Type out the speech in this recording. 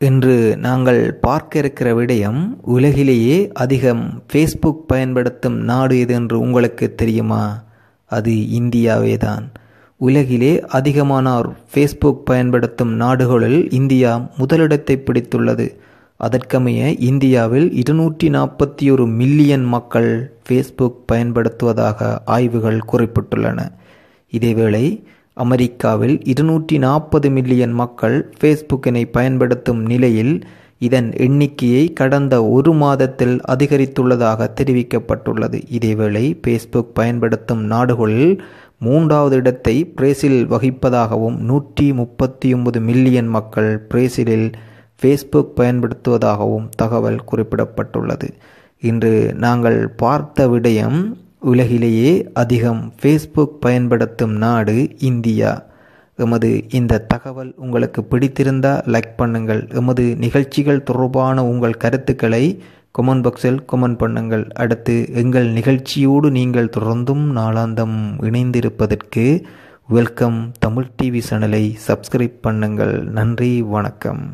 இன்று நாங்கள் பார்க்க இருக்கிற விடயம் உலகிலேயே அதிகம் ஃபேஸ்புக் பயன்படுத்தும் நாடு எது என்று உங்களுக்கு தெரியுமா? அது இந்தியாவே தான் உலகிலே அதிகமானோர் ஃபேஸ்புக் பயன்படுத்தும் நாடுகளில் இந்தியா முதலிடத்தை பிடித்துள்ளது. அதற்கமைய இந்தியாவில் இருநூற்றி நாற்பத்தி ஒரு மில்லியன் மக்கள் ஃபேஸ்புக் பயன்படுத்துவதாக ஆய்வுகள் குறிப்பிட்டுள்ளன. இதேவேளை அமெரிக்காவில் இருநூற்றி நாற்பது மில்லியன் மக்கள் ஃபேஸ்புக்கினை பயன்படுத்தும் நிலையில் இதன் எண்ணிக்கையை கடந்த ஒரு மாதத்தில் அதிகரித்துள்ளதாக தெரிவிக்கப்பட்டுள்ளது. இதேவேளை ஃபேஸ்புக் பயன்படுத்தும் நாடுகளில் மூன்றாவது இடத்தை பிரேசில் வகிப்பதாகவும் நூற்றி முப்பத்தி ஒன்பது மில்லியன் மக்கள் பிரேசிலில் ஃபேஸ்புக் பயன்படுத்துவதாகவும் தகவல் குறிப்பிடப்பட்டுள்ளது. இன்று நாங்கள் பார்த்த விடயம் உலகிலேயே அதிகம் ஃபேஸ்புக் பயன்படுத்தும் நாடு இந்தியா. எமது இந்த தகவல் உங்களுக்கு பிடித்திருந்தால் லைக் பண்ணுங்கள். எமது நிகழ்ச்சிகள் தொடர்பான உங்கள் கருத்துக்களை கொமெண்ட் பாக்ஸில் கொமெண்ட் பண்ணுங்கள். அடுத்து எங்கள் நிகழ்ச்சியோடு நீங்கள் தொடர்ந்தும் நாளாந்தம் இணைந்திருப்பதற்கு வெல்கம் தமிழ் டிவி சேனலை சப்ஸ்கிரைப் பண்ணுங்கள். நன்றி வணக்கம்.